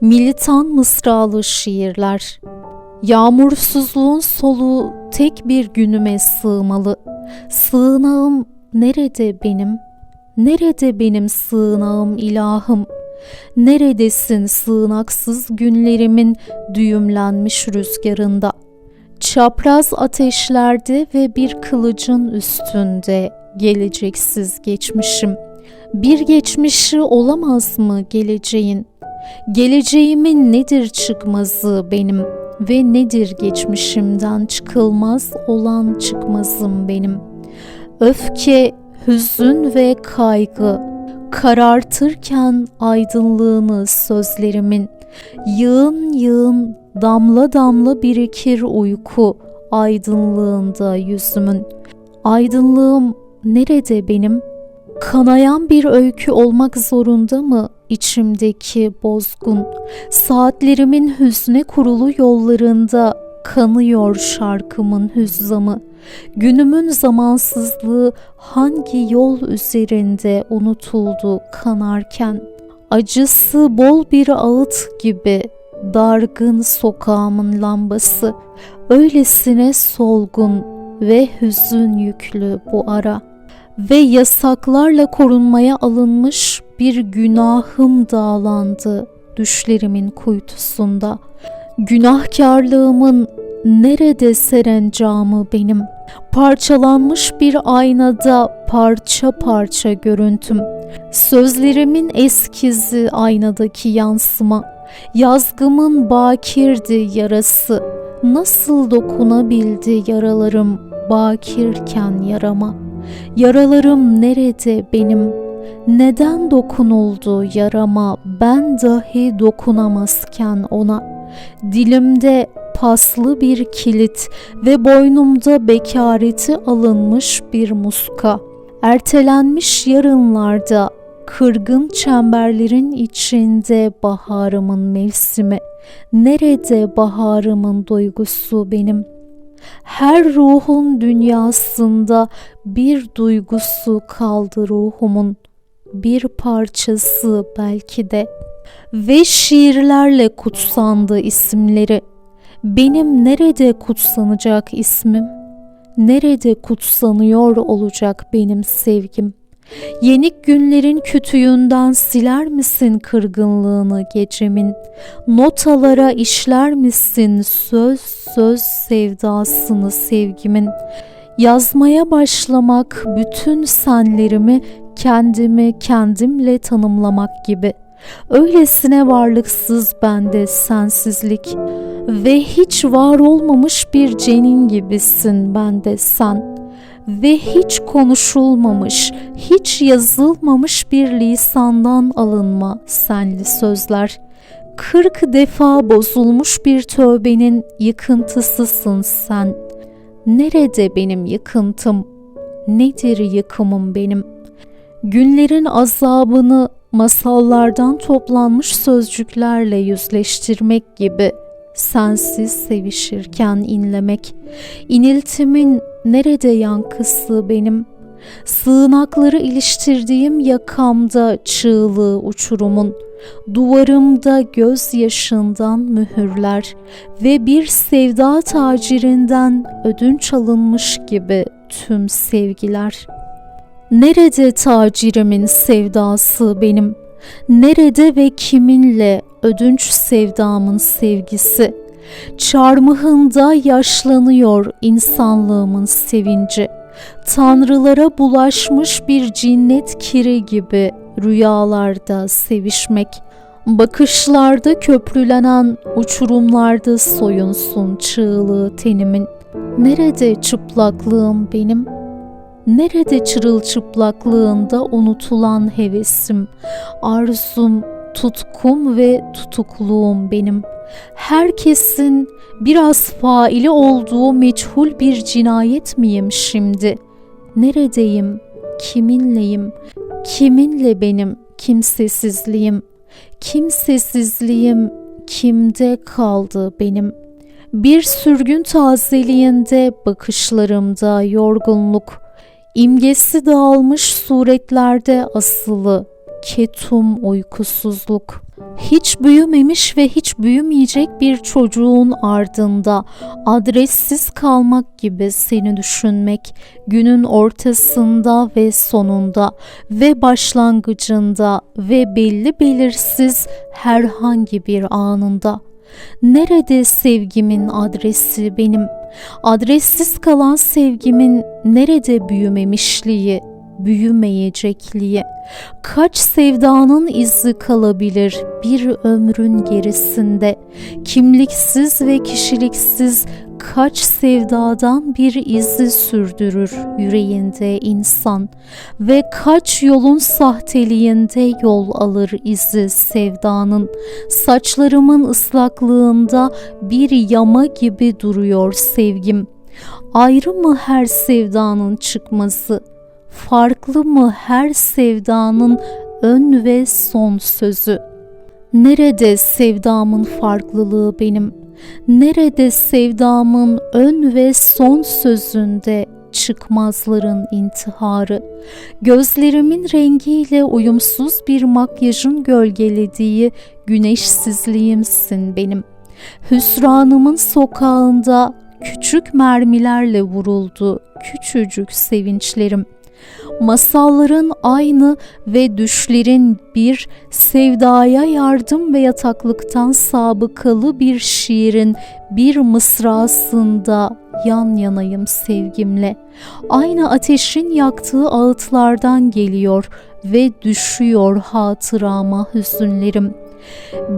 Militan mısralı şiirler Yağmursuzluğun soluğu tek bir günüme sığmalı. Sığınağım nerede benim? Nerede benim sığınağım ilahım? Neredesin sığınaksız günlerimin düğümlenmiş rüzgarında? Çapraz ateşlerde ve bir kılıcın üstünde geleceksiz geçmişim. Bir geçmişi olamaz mı geleceğin? Geleceğimin nedir çıkmazı benim ve nedir geçmişimden çıkılmaz olan çıkmazım benim. Öfke, hüzün ve kaygı karartırken aydınlığını sözlerimin yığın yığın damla damla birikir uyku aydınlığında yüzümün. Aydınlığım nerede benim? Kanayan bir öykü olmak zorunda mı içimdeki bozgun? Saatlerimin hüzne kurulu yollarında kanıyor şarkımın hüzzamı. Günümün zamansızlığı hangi yol üzerinde unutuldu kanarken? Acısı bol bir ağıt gibi dargın sokağımın lambası öylesine solgun ve hüzün yüklü bu ara ve yasaklarla korunmaya alınmış bir günahım dağlandı düşlerimin kuytusunda. Günahkarlığımın nerede serencamı benim? Parçalanmış bir aynada parça parça görüntüm. Sözlerimin eskizi aynadaki yansıma. Yazgımın bakirdi yarası. Nasıl dokunabildi yaralarım bakirken yarama? Yaralarım nerede benim? Neden dokunuldu yarama ben dahi dokunamazken ona? Dilimde paslı bir kilit ve boynumda bekareti alınmış bir muska. Ertelenmiş yarınlarda kırgın çemberlerin içinde baharımın mevsimi. Nerede baharımın duygusu benim? Her ruhun dünyasında bir duygusu kaldı ruhumun. Bir parçası belki de ve şiirlerle kutsandı isimleri. Benim nerede kutsanacak ismim? Nerede kutsanıyor olacak benim sevgim? Yenik günlerin kütüğünden siler misin kırgınlığını gecemin? Notalara işler misin söz söz sevdasını sevgimin? Yazmaya başlamak bütün senlerimi kendimi kendimle tanımlamak gibi. Öylesine varlıksız bende sensizlik ve hiç var olmamış bir cenin gibisin bende sen ve hiç konuşulmamış, hiç yazılmamış bir lisandan alınma senli sözler. Kırk defa bozulmuş bir tövbenin yıkıntısısın sen. Nerede benim yıkıntım? Nedir yıkımım benim? Günlerin azabını masallardan toplanmış sözcüklerle yüzleştirmek gibi sensiz sevişirken inlemek, iniltimin nerede yankısı benim, sığınakları iliştirdiğim yakamda çığlığı uçurumun, duvarımda gözyaşından mühürler ve bir sevda tacirinden ödünç alınmış gibi tüm sevgiler. Nerede tacirimin sevdası benim? Nerede ve kiminle ödünç sevdamın sevgisi? Çarmıhında yaşlanıyor insanlığımın sevinci. Tanrılara bulaşmış bir cinnet kiri gibi rüyalarda sevişmek. Bakışlarda köprülenen uçurumlarda soyunsun çığlığı tenimin. Nerede çıplaklığım benim?'' Nerede çırılçıplaklığında unutulan hevesim, arzum, tutkum ve tutukluğum benim. Herkesin biraz faili olduğu meçhul bir cinayet miyim şimdi? Neredeyim? Kiminleyim? Kiminle benim kimsesizliğim? Kimsesizliğim kimde kaldı benim? Bir sürgün tazeliğinde bakışlarımda yorgunluk, İmgesi dağılmış suretlerde asılı ketum uykusuzluk. hiç büyümemiş ve hiç büyümeyecek bir çocuğun ardında adressiz kalmak gibi seni düşünmek günün ortasında ve sonunda ve başlangıcında ve belli belirsiz herhangi bir anında Nerede sevgimin adresi benim? Adressiz kalan sevgimin nerede büyümemişliği, büyümeyecekliği? Kaç sevdanın izi kalabilir bir ömrün gerisinde? Kimliksiz ve kişiliksiz kaç sevdadan bir izi sürdürür yüreğinde insan ve kaç yolun sahteliğinde yol alır izi sevdanın. Saçlarımın ıslaklığında bir yama gibi duruyor sevgim. Ayrı mı her sevdanın çıkması? Farklı mı her sevdanın ön ve son sözü? Nerede sevdamın farklılığı benim Nerede sevdamın ön ve son sözünde çıkmazların intiharı, gözlerimin rengiyle uyumsuz bir makyajın gölgelediği güneşsizliğimsin benim. Hüsranımın sokağında küçük mermilerle vuruldu küçücük sevinçlerim masalların aynı ve düşlerin bir, sevdaya yardım ve yataklıktan sabıkalı bir şiirin bir mısrasında yan yanayım sevgimle. Aynı ateşin yaktığı ağıtlardan geliyor ve düşüyor hatırama hüzünlerim.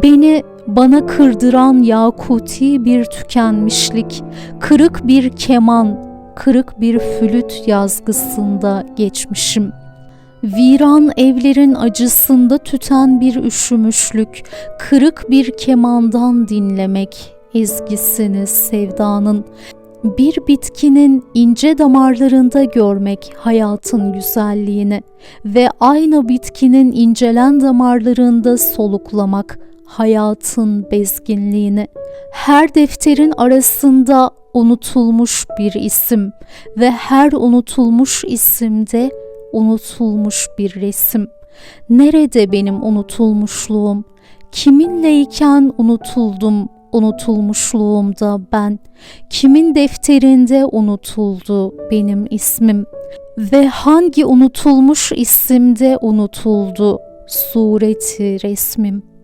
Beni bana kırdıran yakuti bir tükenmişlik, kırık bir keman, kırık bir flüt yazgısında geçmişim. Viran evlerin acısında tüten bir üşümüşlük, kırık bir kemandan dinlemek ezgisini sevdanın, bir bitkinin ince damarlarında görmek hayatın güzelliğini ve aynı bitkinin incelen damarlarında soluklamak hayatın bezginliğini. Her defterin arasında unutulmuş bir isim ve her unutulmuş isimde unutulmuş bir resim. Nerede benim unutulmuşluğum? Kiminleyken unutuldum unutulmuşluğumda ben? Kimin defterinde unutuldu benim ismim? Ve hangi unutulmuş isimde unutuldu sureti resmim?''